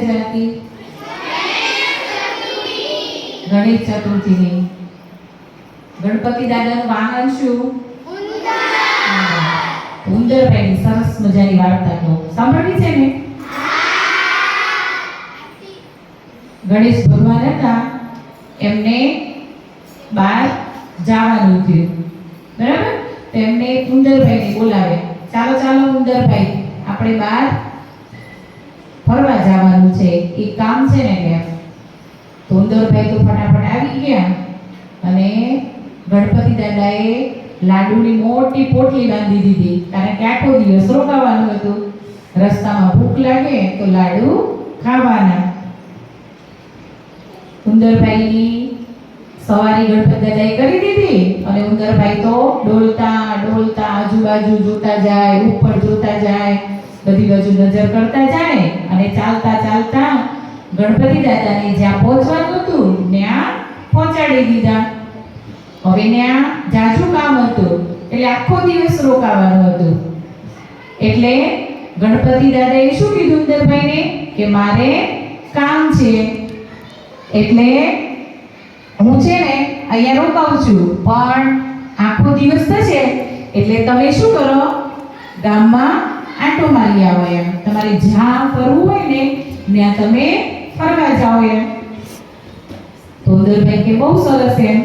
જયંતિ ગણેશ ચતુર્થીની. ગણપતિ દાદાનું વાહન શું? ઉંદરભાઈની સરસ મજાની વાર્તા તો સાંભળવી છે ને? ગણેશ ભગવાન હતા. એમને બહાર જવાનું થયું. બરાબર? તો એમને ઉંદરભાઈને બોલાવે ચાલો ચાલો ઉંદરભાઈ આપણે બહાર એક કામ છે ને કે તો તો ફટાફટ આવી ગયા અને ગણપતિ દાદાએ લાડુની મોટી પોટલી બાંધી દીધી. કારણ કે આખો દિવસ રોકાવાનું હતું. રસ્તામાં ભૂખ લાગે તો લાડુ ખાવાના. ઉંદરભાઈની સવારી ગણપતિ દાદાએ કરી દીધી અને ઉંદરભાઈ તો ડોલતા ડોલતા આજુબાજુ જોતા જાય, ઉપર જોતા જાય. બધી બાજુ નજર કરતા જાય અને ચાલતા ચાલતા ગણપતિ દાદાને જ્યાં પહોંચવાનું હતું, ત્યાં પહોંચાડી દીધા. હવે ત્યાં જાજુ કામ હતું, એટલે આખો દિવસ રોકાવાનું હતું. એટલે ગણપતિ દાદાએ શું કીધું ઉંદરભાઈને? કે મારે કામ છે. એટલે હું છે ને અહીંયા રોકાઉં છું, પણ આખો દિવસ થશે. એટલે તમે શું કરો? ગામમાં આંટો મારી આવો એમ. તમારે જ્યાં ફરવું હોય ને, ત્યાં તમે ફરવા જાઓ એમ. તો ઉંદરભાઈ કે બહુ સરસ એમ.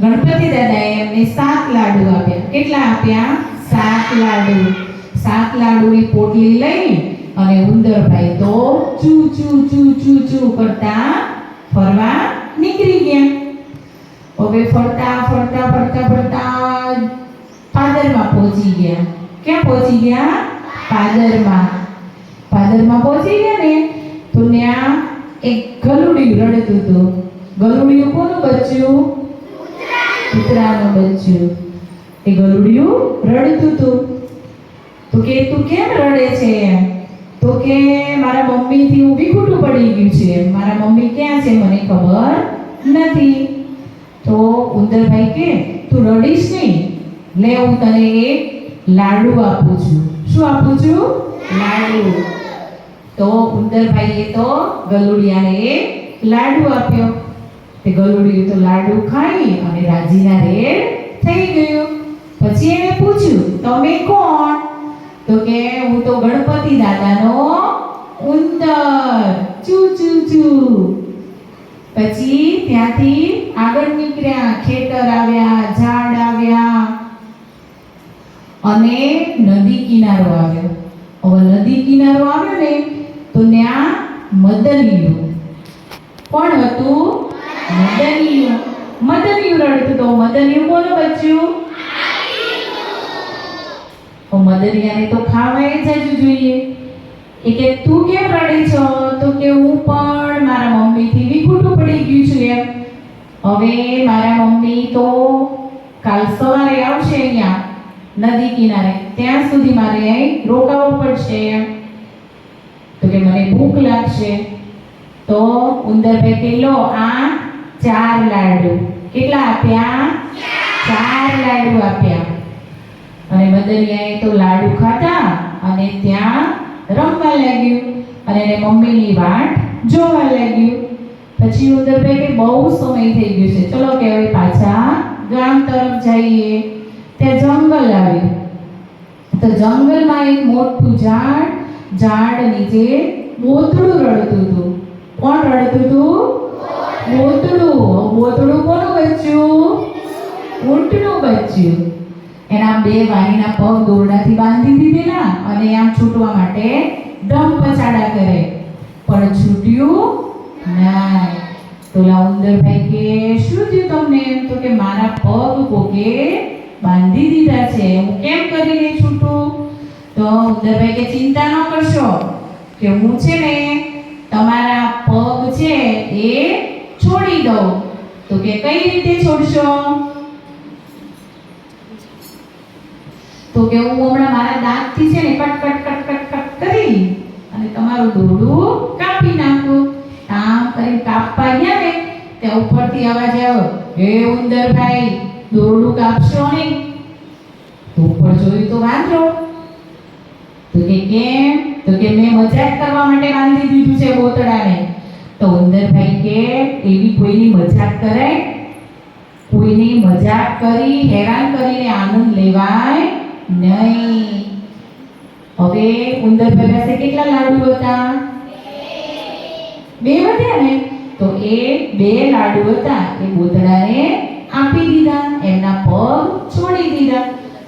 ગણપતિ દાદાએ એમને સાત લાડુ આપ્યા. કેટલા આપ્યા? સાત લાડુ. સાત લાડુની પોટલી લઈ અને ઉંદરભાઈ તો ચૂ ચૂ ચૂ ચૂ ચૂ કરતા ફરવા નીકળી ગયા. હવે ફરતા ફરતા ફરતા ફરતા પાદરમાં પહોંચી ગયા. ક્યાં પહોંચી ગયા? પાદરમાં. પાદરમાં પહોંચી ગયા ને, તો ત્યાં એક ગલુડિયું રડતું હતું. ગલુડિયું કોનું બચ્યું? કૂતરાનું બચ્યું. એ ગલુડિયું રડતું હતું. તો કે, તું કેમ રડે છે તો કે, મારા મમ્મીથી ઊભી ખોટું પડી ગયું છે મારા મમ્મી ક્યાં છે મને ખબર નથી. તો ઉંદરભાઈ કે, તું રડીશ નહીં. લે, હું તને એક લાડુ આપું છું. શું આપું છું? લાડુ. તો ઉંદરભાઈએ તો ગલુડિયાને લાડુ આપ્યો. તે ગલુડિયું તો લાડુ ખાઈ અને રાજીના રેડ થઈ ગયું. પછી એને પૂછ્યું, તમે કોણ? તો કે, હું તો ગણપતિ દાદાનો ઉંદર. ચૂ ચૂ ચૂ. પછી ત્યાંથી આગળ નીકળ્યા, ખેતર આવ્યા, ઝાડ અને નદી કિનારો આવ્યો. હવે નદી કિનારો આવ્યો ને, તો ત્યાં મદનિયું. કોણ હતું? મદનિયું. મદનિયું રડતું તો મદનિયું કોનું બચ્યું તો મદનિયાને તો ખાવાય જજુ જોઈએ. એ કે, તું કેમ રડે છો? તો કે હું પણ મારા મમ્મીથી વિખૂટું પડી ગયું છું એમ. હવે મારા મમ્મી તો કાલ સવારે આવશે અહીંયા. નદી કિનારે. ત્યાં સુધી મારે અહીં રોકાવું પડશે તો કે મને ભૂખ લાગશે. તો ઉંદરભાઈ કેટલો આ ચાર લાડુ. કેટલા આપ્યા? ચાર લાડુ આપ્યા. અને મદનિયાએ તો લાડુ ખાધા અને ત્યાં રમવા લાગ્યું. અને એને મમ્મીની વાટ જોવા લાગ્યું. પછી ઉંદરભાઈ કે, બહુ સમય થઈ ગયો છે. ચલો કે હવે પાછા ગામ તરફ જઈએ. ત્યાં જંગલ આવ્યું તો જંગલમાં એક મોટું ઝાડ ઝાડ નીચે બોતડું રડતું હતું કોણ રડતું હતું બોતડું બોતડું કોનું બચ્ચું ઊંટનું બચ્ચું એના બે વાણીના પગ દોરડાથી બાંધી દીધેલા અને આમ છૂટવા માટે દમ પછાડા કરે પણ છૂટ્યું ના તોલા ઉંદરભાઈ કે શું થયું તમને એમ તો કે મારા પગ કોકે બાંધી દીધા છે. હું કેમ કરીને છૂટું તો? ઉંદરભાઈ કે ચિંતા ન કરશો, કે હું છે ને તમારા પગ છે એ છોડી દઉં. તો કે કઈ રીતે છોડશો? તો કે હું હમણાં મારા દાંતથી છે ને cut cut cut cut cut કરી અને તમારું દોરડું કાપી નાખું. આમ કરી કાપવા ગયા ને, ત્યાં ઉપરથી અવાજ આવ્યો, હે ઉંદરભાઈ દોરડું કાપશો નહીં. તો ઉપર જોયું તો વાંધો. તો કે કેમ? તો કે મેં મજાક કરવા માટે બાંધી દીધું છે બોતડાને. તો ઉંદરભાઈ કે, એવી કોઈની મજાક કરે કોઈની મજાક કરી, હેરાન કરીને આનંદ લેવાય નહીં. હવે ઉંદરભાઈ પાસે કેટલા લાડુ હતા? બે વધ્યા ને? તો એ બે લાડુ હતા. એ બોતડાને આપી દીધા એમના પગ છોડી દીધા.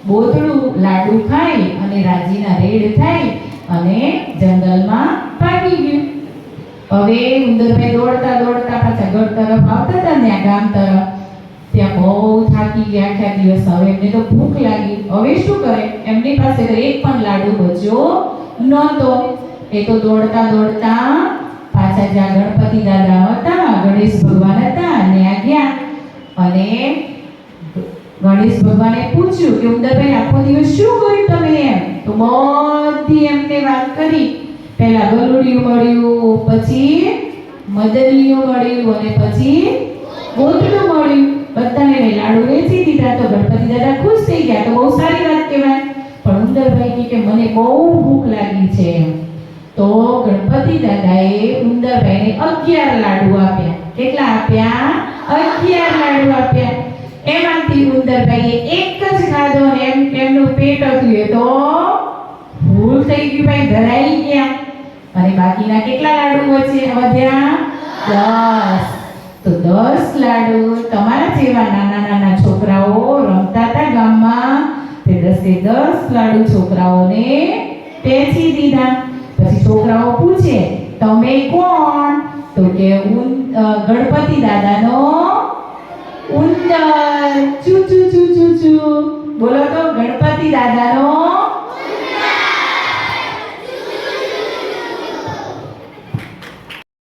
બોતળું લાડુ ખાઈ અને રાજીના રેડ થઈ અને જંગલમાં ભાગી ગયું. હવે ઉંદરભાઈ દોડતા દોડતા પાછા ઘર તરફ આવતા હતા ને ગામ તરફ. ત્યાં બહુ થાકી ગયા આખા દિવસ. હવે એમને તો ભૂખ લાગી. હવે શું કરે? એમની પાસે તો એક પણ લાડુ બચ્યો નહોતો. એ તો દોડતા દોડતા પાછા જ્યાં ગણપતિ દાદા હતા, ગણેશ ભગવાન હતા ત્યાં ગયા. અને ગણેશ ભગવાને પૂછ્યું કે ઉંદરભાઈ આખો દિવસ શું કર્યું તમે એમ? તો બધી એમને વાત કરી. પહેલા ગલુડિયું મળ્યું, પછી મદલિયું મળ્યું અને પછી ગોતડું મળ્યું. બધાને મેં લાડુ વેચી દીધા તો ગણપતિ દાદા ખુશ થઈ ગયા. તો બહુ સારી વાત કહેવાય. પણ ઉંદરભાઈ કે, મને બહુ ભૂખ લાગી છે તો ગણપતિ દાદાએ ઉંદરભાઈને અગિયાર લાડુ આપ્યા. કેટલા આપ્યા? અગિયાર લાડુ આપ્યા એમાંથી ઉંદરભાઈએ એક જ ખાધો ને એમ એમનું પેટ હતું. એ તો ભૂલ થઈ ગયું ભાઈ, ધરાઈ ગયા. અને બાકીના કેટલા લાડુ વચ્ચે? વધ્યા દસ. તો દસ લાડુ તમારા જેવા નાના નાના છોકરાઓ રમતા હતા ગામમાં. તે દસે દસ લાડુ છોકરાઓને પેચી દીધા. પછી છોકરાઓ પૂછે, તમે કોણ? તો કે ઉન- ગણપતિ દાદાનો ઉંદર. ચુ ચુ ચુ ચુ ચુ. બોલો તો ગણપતિ દાદાનો